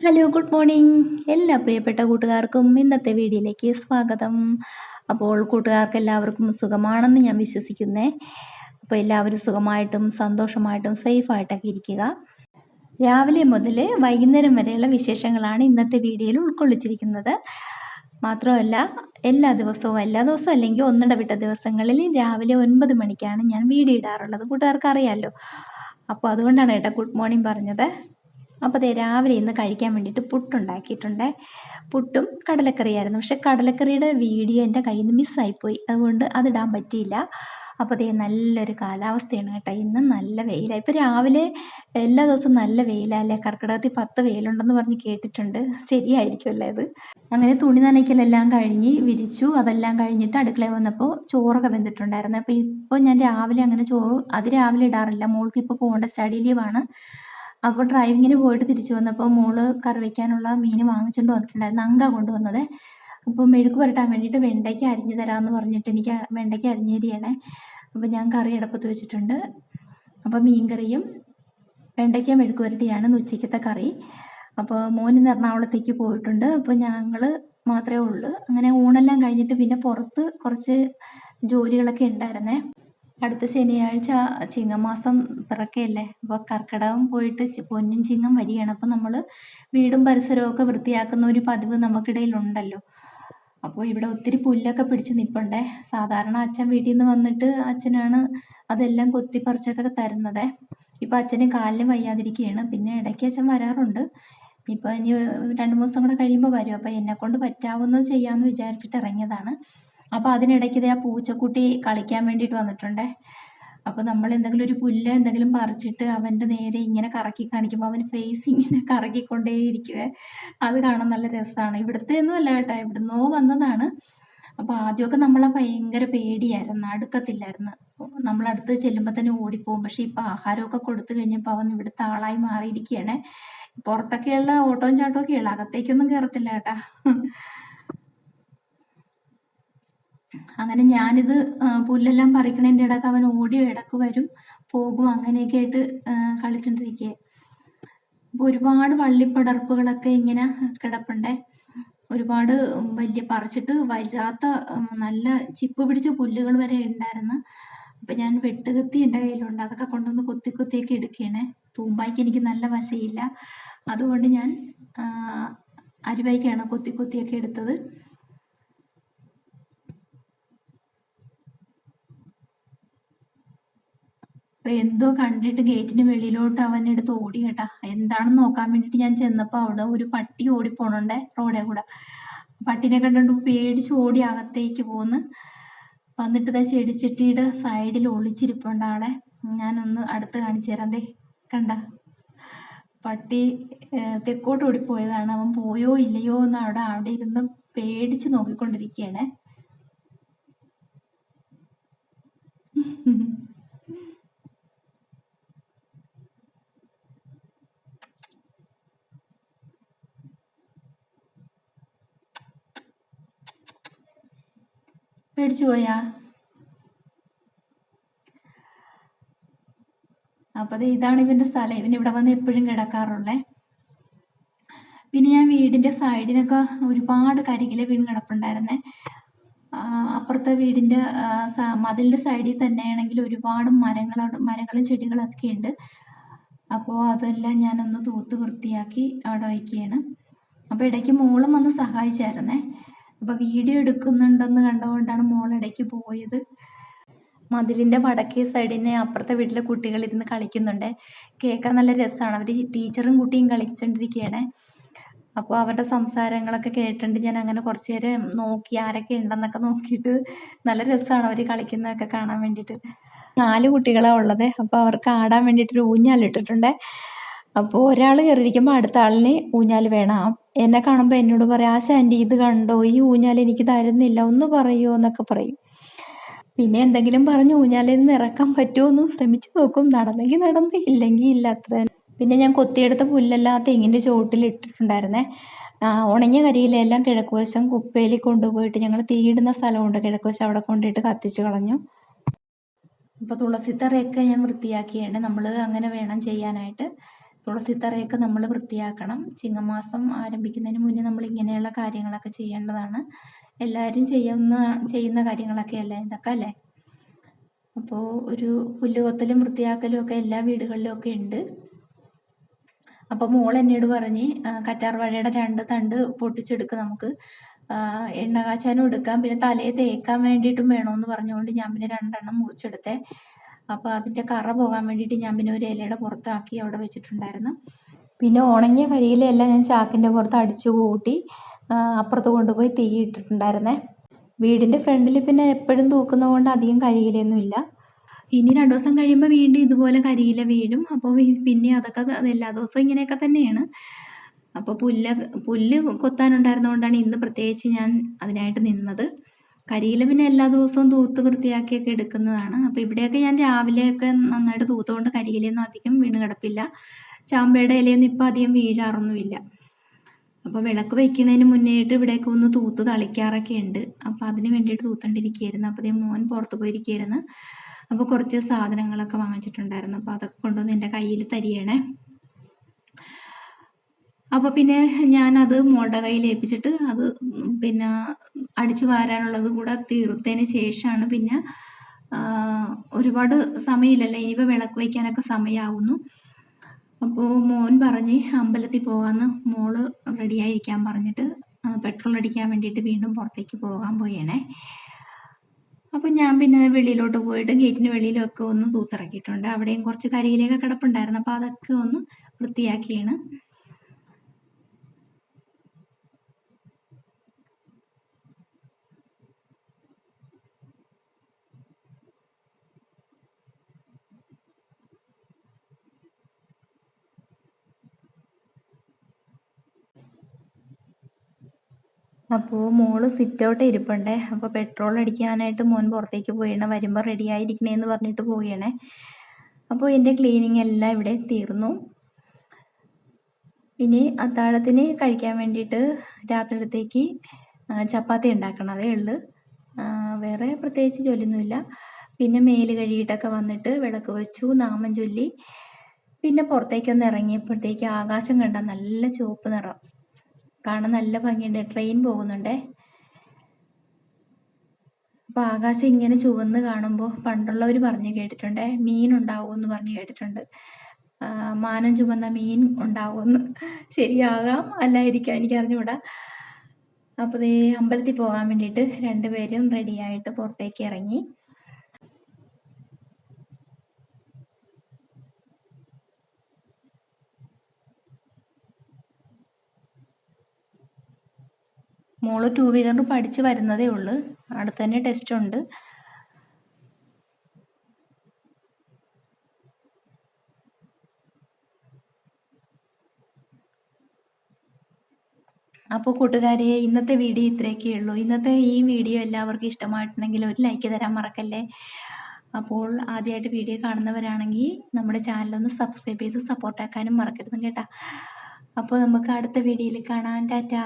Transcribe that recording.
Hello good morning എല്ലാ പ്രിയപ്പെട്ട കൂട്ടുകാർക്കും ഇന്നത്തെ വീഡിയോയിലേക്ക് സ്വാഗതം. അപ്പോൾ കൂട്ടുകാർക്ക് എല്ലാവർക്കും സുഖമാണെന്ന് ഞാൻ വിശ്വസിക്കുന്നേ. അപ്പോൾ എല്ലാവരും സുഖമായിട്ടും സന്തോഷമായിട്ടും സേഫായിട്ടൊക്കെ ഇരിക്കുക. രാവിലെ മുതൽ വൈകുന്നേരം വരെയുള്ള വിശേഷങ്ങളാണ് ഇന്നത്തെ വീഡിയോയിൽ ഉൾക്കൊള്ളിച്ചിരിക്കുന്നത്. മാത്രമല്ല എല്ലാ ദിവസവും എല്ലാ ദിവസവും അല്ലെങ്കിൽ ഒന്നിടവിട്ട ദിവസങ്ങളിൽ രാവിലെ ഒൻപത് മണിക്കാണ് ഞാൻ വീഡിയോ ഇടാറുള്ളത്. കൂട്ടുകാർക്ക് അറിയാമല്ലോ അപ്പോൾ അതുകൊണ്ടാണ് കേട്ടോ ഗുഡ് മോർണിംഗ് പറഞ്ഞത്. അപ്പോൾ അതേ രാവിലെ ഇന്ന് കഴിക്കാൻ വേണ്ടിയിട്ട് പുട്ടുണ്ടാക്കിയിട്ടുണ്ട്. പുട്ടും കടലക്കറിയായിരുന്നു. പക്ഷെ കടലക്കറിയുടെ വീഡിയോ എന്റെ കയ്യിൽ നിന്ന് മിസ്സായിപ്പോയി. അതുകൊണ്ട് അതിടാൻ പറ്റിയില്ല. അപ്പോൾ അതേ നല്ലൊരു കാലാവസ്ഥയാണ് കേട്ടോ. ഇന്ന് നല്ല വെയിലാണ് ഇപ്പോൾ രാവിലെ എല്ലാ ദിവസവും നല്ല വെയിലല്ലേ കർക്കിടകത്തിൽ പത്ത് വെയിലുണ്ടെന്ന് പറഞ്ഞ് കേട്ടിട്ടുണ്ട്. ശരിയായിരിക്കുമല്ലേ അത് അങ്ങനെ തുണി നനയ്ക്കലെല്ലാം കഴിഞ്ഞ് വിരിച്ചു. അതെല്ലാം കഴിഞ്ഞിട്ട് അടുക്കളയിൽ വന്നപ്പോൾ ചോറൊക്കെ വെന്തിട്ടുണ്ടായിരുന്നു. അപ്പോൾ ഇപ്പോൾ ഞാൻ രാവിലെ അങ്ങനെ ചോറ് അത് രാവിലെ ഇടാറില്ല. മോൾക്ക് ഇപ്പോൾ പോകേണ്ട സ്റ്റഡി ലീവാണ് അപ്പോൾ ഡ്രൈവിങ്ങിന് പോയിട്ട് തിരിച്ചു വന്നപ്പോൾ മോൾ കറി വയ്ക്കാനുള്ള മീൻ വാങ്ങിച്ചുകൊണ്ട് വന്നിട്ടുണ്ടായിരുന്നു അങ്ക കൊണ്ടുവന്നത്. അപ്പോൾ മെഴുക്ക് പുരട്ടാൻ വേണ്ടിയിട്ട് വെണ്ടയ്ക്ക അരിഞ്ഞു തരാമെന്ന് പറഞ്ഞിട്ട് എനിക്ക് വെണ്ടയ്ക്ക അരിഞ്ഞേരിയാണ് തരികയാണേ. അപ്പോൾ ഞാൻ കറി അടുപ്പത്ത് വെച്ചിട്ടുണ്ട്. അപ്പോൾ മീൻകറിയും വെണ്ടയ്ക്ക മെഴുക്ക് പുരട്ടിയാണ് ഉച്ചയ്ക്കത്തെ കറി. അപ്പോൾ മോനിന്ന് എറണാകുളത്തേക്ക് പോയിട്ടുണ്ട്. അപ്പോൾ ഞങ്ങൾ മാത്രമേ ഉള്ളൂ. അങ്ങനെ ഊണെല്ലാം കഴിഞ്ഞിട്ട് പിന്നെ പുറത്ത് കുറച്ച് ജോലികളൊക്കെ ഉണ്ടായിരുന്നേ. അടുത്ത ശനിയാഴ്ച ചിങ്ങമാസം പിറക്കയല്ലേ? അപ്പോൾ കർക്കിടകം പോയിട്ട് പൊന്നും ചിങ്ങം വരികയാണ്. അപ്പോൾ നമ്മൾ വീടും പരിസരവും ഒക്കെ വൃത്തിയാക്കുന്ന ഒരു പതിവ് നമുക്കിടയിലുണ്ടല്ലോ. അപ്പോൾ ഇവിടെ ഒത്തിരി പുല്ലൊക്കെ പിടിച്ച് നിൽപ്പുണ്ടേ സാധാരണ അച്ഛൻ വീട്ടിൽ നിന്ന് വന്നിട്ട് അച്ഛനാണ് അതെല്ലാം കൊത്തിപ്പറിച്ചൊക്കെ തരുന്നത്. ഇപ്പോൾ അച്ഛന് കാലിന് വയ്യാതിരിക്കുകയാണ് പിന്നെ ഇടയ്ക്ക് അച്ഛൻ വരാറുണ്ട്. ഇപ്പൊ ഇനി രണ്ട് മൂന്ന് ദിവസം കൂടെ കഴിയുമ്പോൾ വരും. അപ്പോൾ എന്നെ കൊണ്ട് പറ്റാവുന്നത് ചെയ്യാമെന്ന് വിചാരിച്ചിട്ട് ഇറങ്ങിയതാണ്. അപ്പോൾ അതിനിടയ്ക്ക് ഇതേ ആ പൂച്ചക്കുട്ടി കളിക്കാൻ വേണ്ടിയിട്ട് വന്നിട്ടുണ്ടേ. അപ്പോൾ നമ്മൾ എന്തെങ്കിലും ഒരു പുല്ല് എന്തെങ്കിലും പറിച്ചിട്ട് അവന്റെ നേരെ ഇങ്ങനെ കറക്കി കാണിക്കുമ്പോൾ അവന് ഫേസ് ഇങ്ങനെ കറക്കിക്കൊണ്ടേ ഇരിക്കുവേ. അത് കാണാൻ നല്ല രസമാണ്. ഇവിടുത്തെ ഒന്നും അല്ല കേട്ടോ. ഇവിടുന്നോ വന്നതാണ്. അപ്പോൾ ആദ്യമൊക്കെ നമ്മളെ ഭയങ്കര പേടിയായിരുന്നു. അടുക്കത്തില്ലായിരുന്നു നമ്മളടുത്ത് ചെല്ലുമ്പോൾ തന്നെ ഓടിപ്പോവും. പക്ഷേ ഇപ്പോൾ ആഹാരമൊക്കെ കൊടുത്തു കഴിഞ്ഞപ്പോൾ അവൻ ഇവിടുത്തെ ആളായി മാറിയിരിക്കുകയാണ്. പുറത്തൊക്കെയുള്ള ഓട്ടവും ചാട്ടവും ഒക്കെ ഉള്ളു. അകത്തേക്കൊന്നും കയറത്തില്ല കേട്ടാ. അങ്ങനെ ഞാനിത് പുല്ലെല്ലാം പറിക്കണതിന്റെ ഇടയ്ക്ക് അവൻ ഓടി ഇടയ്ക്ക് വരും പോകും അങ്ങനെയൊക്കെ ആയിട്ട് ആ, കളിച്ചോണ്ടിരിക്കുക അപ്പോൾ ഒരുപാട് വള്ളിപ്പടർപ്പുകളൊക്കെ ഇങ്ങനെ കിടപ്പുണ്ടേ. ഒരുപാട് വലിയ പറിച്ചിട്ട് വരാത്ത നല്ല ചിപ്പ് പിടിച്ച പുല്ലുകൾ വരെ ഉണ്ടായിരുന്നു. അപ്പം ഞാൻ വെട്ടുകത്തി എന്റെ കയ്യിലുണ്ട്. അതൊക്കെ കൊണ്ടുവന്ന് കൊത്തി കൊത്തിയൊക്കെ എടുക്കുകയാണേ. തൂമ്പായ്ക്ക് എനിക്ക് നല്ല വശയില്ല. അതുകൊണ്ട് ഞാൻ അരിവായ്ക്കാണ് കൊത്തി കൊത്തിയൊക്കെ എടുത്തത്. അപ്പൊ എന്തോ കണ്ടിട്ട് ഗേറ്റിന് വെളിയിലോട്ട് അവൻ എടുത്ത് ഓടി കേട്ടാ. എന്താണെന്ന് നോക്കാൻ വേണ്ടിട്ട് ഞാൻ ചെന്നപ്പോ അവിടെ ഒരു പട്ടി ഓടി പോണുണ്ടേ റോഡേ കൂടെ. പട്ടിനെ കണ്ടുകൊണ്ട് പേടിച്ച് ഓടി അകത്തേക്ക് പോന്ന്. വന്നിട്ട് ഇതാ ചെടിച്ചട്ടിയുടെ സൈഡിൽ ഒളിച്ചിരിപ്പുണ്ട് ആളെ. ഞാനൊന്ന് അടുത്ത് കാണിച്ചു തരാം ദേ കണ്ട. പട്ടി തെക്കോട്ട് തെക്കോട്ട് ഓടിപ്പോയതാണ്. അവൻ പോയോ ഇല്ലയോ എന്ന് അവിടെ അവിടെ ഇരുന്ന് പേടിച്ച് നോക്കിക്കൊണ്ടിരിക്കുകയാണേ. പേടിച്ചു പോയാ? അപ്പൊ ഇതാണ് ഇവന്റെ സ്ഥലം. ഇവൻ ഇവിടെ വന്ന് എപ്പോഴും കിടക്കാറുള്ളേ. പിന്നെ ഞാൻ വീടിന്റെ സൈഡിനൊക്കെ ഒരുപാട് കരികില വീണ് കിടപ്പുണ്ടായിരുന്നേ. അപ്പുറത്തെ വീടിന്റെ മതിലിന്റെ സൈഡിൽ തന്നെയാണെങ്കിൽ ഒരുപാട് മരങ്ങൾ മരങ്ങളും ചെടികളൊക്കെ ഉണ്ട്. അപ്പോൾ അതെല്ലാം ഞാനൊന്ന് തൂത്ത് വൃത്തിയാക്കി അവിടെ വയ്ക്കുകയാണ്. അപ്പോൾ ഇടയ്ക്ക് മോളും വന്ന് സഹായിച്ചായിരുന്നേ. അപ്പോൾ വീഡിയോ എടുക്കുന്നുണ്ടെന്ന് കണ്ടുകൊണ്ടാണ് മോൾ ഇടയ്ക്ക് പോയത്. മതിലിന്റെ വടക്കേ സൈഡിനെ അപ്പുറത്തെ വീട്ടിലെ കുട്ടികൾ ഇരുന്ന് കളിക്കുന്നുണ്ട്. കേൾക്കാൻ നല്ല രസമാണ്. അവർ ടീച്ചറും കുട്ടിയും കളിച്ചോണ്ടിരിക്കുകയാണ് അപ്പോൾ അവരുടെ സംസാരങ്ങളൊക്കെ കേട്ടിട്ട് ഞാൻ അങ്ങനെ കുറച്ച് നേരം നോക്കി ആരൊക്കെ ഉണ്ടെന്നൊക്കെ നോക്കിയിട്ട് നല്ല രസമാണ് അവർ കളിക്കുന്നതൊക്കെ കാണാൻ വേണ്ടിയിട്ട്. നാല് കുട്ടികളാണ് ഉള്ളത്. അപ്പോൾ അവർക്ക് ആടാൻ വേണ്ടിയിട്ടൊരു ഊഞ്ഞാലിട്ടിട്ടുണ്ട്. അപ്പോൾ ഒരാൾ കയറിയിരിക്കുമ്പോൾ അടുത്ത ആളിന് ഊഞ്ഞാൽ വേണം. എന്നെ കാണുമ്പോൾ എന്നോട് പറയും ആ ശാന്റി ഇത് കണ്ടോ? ഈ ഊഞ്ഞാൽ എനിക്ക് തരുന്നില്ല. ഒന്ന് പറയുമോ എന്നൊക്കെ പറയും. പിന്നെ എന്തെങ്കിലും പറഞ്ഞ് ഊഞ്ഞാലിൽ നിന്ന് ഇറക്കാൻ പറ്റുമോ എന്ന് ശ്രമിച്ചു നോക്കും. നടന്നെങ്കിൽ നടന്ന് ഇല്ലെങ്കിൽ ഇല്ല അത്ര. പിന്നെ ഞാൻ കൊത്തിയെടുത്ത പുല്ലെല്ലാം തെങ്ങിന്റെ ചുവട്ടിൽ ഇട്ടിട്ടുണ്ടായിരുന്നേ. ഉണങ്ങിയ കരിയിലെല്ലാം കിഴക്കുവശം കുപ്പയിൽ കൊണ്ടുപോയിട്ട് ഞങ്ങൾ തീയിടുന്ന സ്ഥലമുണ്ട്. കിഴക്കുവശം അവിടെ കൊണ്ടിട്ട് കത്തിച്ചു കളഞ്ഞു. അപ്പോൾ തുളസിത്തറയൊക്കെ ഞാൻ വൃത്തിയാക്കിയാണ്. നമ്മൾ അങ്ങനെ വേണം ചെയ്യാനായിട്ട്. തുളസിത്തറയൊക്കെ നമ്മൾ വൃത്തിയാക്കണം. ചിങ്ങമാസം ആരംഭിക്കുന്നതിന് മുന്നേ നമ്മൾ ഇങ്ങനെയുള്ള കാര്യങ്ങളൊക്കെ ചെയ്യേണ്ടതാണ്. എല്ലാവരും ചെയ്യുന്ന ചെയ്യുന്ന കാര്യങ്ങളൊക്കെ അല്ലേ? ഇതൊക്കെ അല്ലേ? അപ്പോൾ ഒരു പുല്ലുകൊത്തലും വൃത്തിയാക്കലും ഒക്കെ എല്ലാ വീടുകളിലും ഒക്കെ ഉണ്ട്. അപ്പോൾ മോൾ എന്നോട് പറഞ്ഞ് കറ്റാർവാഴയുടെ രണ്ട് തണ്ട് പൊട്ടിച്ചെടുക്ക് നമുക്ക്. എണ്ണ കാച്ചാനും എടുക്കാം. പിന്നെ തലയെ തേക്കാൻ വേണ്ടിയിട്ടും വേണമെന്ന് പറഞ്ഞുകൊണ്ട് ഞാൻ പിന്നെ രണ്ടെണ്ണം മുറിച്ചെടുത്തേ. അപ്പോൾ അതിന്റെ കറ പോകാൻ വേണ്ടിയിട്ട് ഞാൻ പിന്നെ ഒരു ഇലയുടെ പുറത്താക്കി അവിടെ വെച്ചിട്ടുണ്ടായിരുന്നു. പിന്നെ ഉണങ്ങിയ കരിയിലെല്ലാം ഞാൻ ചാക്കിന്റെ പുറത്ത് അടിച്ചു കൂട്ടി അപ്പുറത്ത് കൊണ്ടുപോയി തീ ഇട്ടിട്ടുണ്ടായിരുന്നേ. വീടിന്റെ ഫ്രണ്ടിൽ പിന്നെ എപ്പോഴും തൂക്കുന്നത് കൊണ്ട് അധികം കരിയിലൊന്നും ഇല്ല. ഇനി രണ്ടു ദിവസം കഴിയുമ്പോൾ വീണ്ടും ഇതുപോലെ കരിയില വീഴും. അപ്പോൾ പിന്നെ അതൊക്കെ എല്ലാ ദിവസവും ഇങ്ങനെയൊക്കെ തന്നെയാണ്. അപ്പോൾ പുല്ല് പുല്ല് കൊത്താനുണ്ടായിരുന്നതുകൊണ്ടാണ് ഇന്ന് പ്രത്യേകിച്ച് ഞാൻ അതിനായിട്ട് നിന്നത്. കരിയില പിന്നെ എല്ലാ ദിവസവും തൂത്ത് വൃത്തിയാക്കിയൊക്കെ എടുക്കുന്നതാണ്. അപ്പോൾ ഇവിടെയൊക്കെ ഞാൻ രാവിലെയൊക്കെ നന്നായിട്ട് തൂത്തുകൊണ്ട് കരിയിലൊന്നും അധികം വീണ് കിടപ്പില്ല. ചാമ്പയുടെ ഇലയൊന്നും ഇപ്പോൾ അധികം വീഴാറൊന്നുമില്ല. അപ്പോൾ വിളക്ക് വയ്ക്കുന്നതിന് മുന്നേയിട്ട് ഇവിടെയൊക്കെ ഒന്ന് തൂത്ത് തളിക്കാറൊക്കെ ഉണ്ട്. അപ്പോൾ അതിന് വേണ്ടിയിട്ട് തൂത്തണ്ടിരിക്കുകയായിരുന്നു. അപ്പോൾ അതേ മോൻ പുറത്ത് പോയിരിക്കുകയായിരുന്നു. അപ്പോൾ കുറച്ച് സാധനങ്ങളൊക്കെ വാങ്ങിച്ചിട്ടുണ്ടായിരുന്നു. അപ്പോൾ അതൊക്കെ കൊണ്ടുവന്ന് എന്റെ കയ്യിൽ തരികയാണേ. അപ്പോൾ പിന്നെ ഞാൻ അത് മോളുടെ കയ്യിൽ ഏൽപ്പിച്ചിട്ട് അത് പിന്നെ അടിച്ചു വാരാനുള്ളത് കൂടെ തീർത്തതിന് ശേഷമാണ് പിന്നെ ഒരുപാട് സമയമില്ലല്ലോ. ഇനിയിപ്പോൾ വിളക്ക് വയ്ക്കാനൊക്കെ സമയമാവുന്നു അപ്പോൾ മോൻ പറഞ്ഞ് അമ്പലത്തിൽ പോകാമെന്ന് മോൾ റെഡിയായിരിക്കാൻ പറഞ്ഞിട്ട് പെട്രോൾ അടിക്കാൻ വേണ്ടിയിട്ട് വീണ്ടും പുറത്തേക്ക് പോകാൻ പോയണേ. അപ്പോൾ ഞാൻ പിന്നെ വെളിയിലോട്ട് പോയിട്ട് ഗേറ്റിന് വെളിയിലൊക്കെ ഒന്ന് തൂത്തിറക്കിയിട്ടുണ്ട്. അവിടെയും കുറച്ച് കരിയിലൊക്കെ കിടപ്പുണ്ടായിരുന്നു. അപ്പോൾ അതൊക്കെ ഒന്ന് വൃത്തിയാക്കിയാണ്. അപ്പോൾ മോൾ സിറ്റൗട്ട് ഇരിപ്പുണ്ടേ. അപ്പോൾ പെട്രോൾ അടിക്കാനായിട്ട് മോൻ പുറത്തേക്ക് പോയണേ. വരുമ്പോൾ റെഡി ആയിരിക്കണേന്ന് പറഞ്ഞിട്ട് പോവുകയാണേ. അപ്പോൾ എന്റെ ക്ലീനിങ് എല്ലാം ഇവിടെ തീർന്നു. ഇനി അത്താഴത്തിന് കഴിക്കാൻ വേണ്ടിയിട്ട് രാത്രിയിലത്തേക്ക് ചപ്പാത്തി ഉണ്ടാക്കണം. അതേ ഉള്ളു. വേറെ പ്രത്യേകിച്ച് ജോലിയൊന്നുമില്ല. പിന്നെ മേൽ കഴുകിയിട്ടൊക്കെ വന്നിട്ട് വിളക്ക് വെച്ചു നാമം ചൊല്ലി. പിന്നെ പുറത്തേക്കൊന്ന് ഇറങ്ങിയപ്പോഴത്തേക്ക് ആകാശം കണ്ട നല്ല ചുവപ്പ് നിറം. കാണാൻ നല്ല ഭംഗിയുണ്ട്. ട്രെയിൻ പോകുന്നുണ്ടേ. അപ്പോൾ ആകാശം ഇങ്ങനെ ചുവന്ന് കാണുമ്പോൾ പണ്ടുള്ളവർ പറഞ്ഞു കേട്ടിട്ടുണ്ട് മീൻ ഉണ്ടാവുമെന്ന് പറഞ്ഞു കേട്ടിട്ടുണ്ട്. മാനം ചുമന്ന മീൻ ഉണ്ടാവുമെന്ന്. ശരിയാകാം അല്ലായിരിക്കാം എനിക്ക് അറിഞ്ഞുകൂടാ. അപ്പോൾ ദേ അമ്പലത്തിൽ പോകാൻ വേണ്ടിയിട്ട് രണ്ടുപേരും റെഡിയായിട്ട് പുറത്തേക്ക് ഇറങ്ങി. മോൾ ടു വീലർ പഠിച്ച് വരുന്നതേ ഉള്ളൂ. അടുത്ത് തന്നെ ടെസ്റ്റ് ഉണ്ട്. അപ്പോൾ കൂട്ടുകാരെ ഇന്നത്തെ വീഡിയോ ഇത്രയൊക്കെ ഉള്ളൂ. ഇന്നത്തെ ഈ വീഡിയോ എല്ലാവർക്കും ഇഷ്ടമായിട്ടുണ്ടെങ്കിൽ ഒരു ലൈക്ക് തരാൻ മറക്കല്ലേ? അപ്പോൾ ആദ്യമായിട്ട് വീഡിയോ കാണുന്നവരാണെങ്കിൽ നമ്മുടെ ചാനലൊന്ന് സബ്സ്ക്രൈബ് ചെയ്ത് സപ്പോർട്ടാക്കാനും മറക്കരുതും കേട്ടോ. അപ്പോൾ നമുക്ക് അടുത്ത വീഡിയോയിൽ കാണാൻ ടാറ്റാ.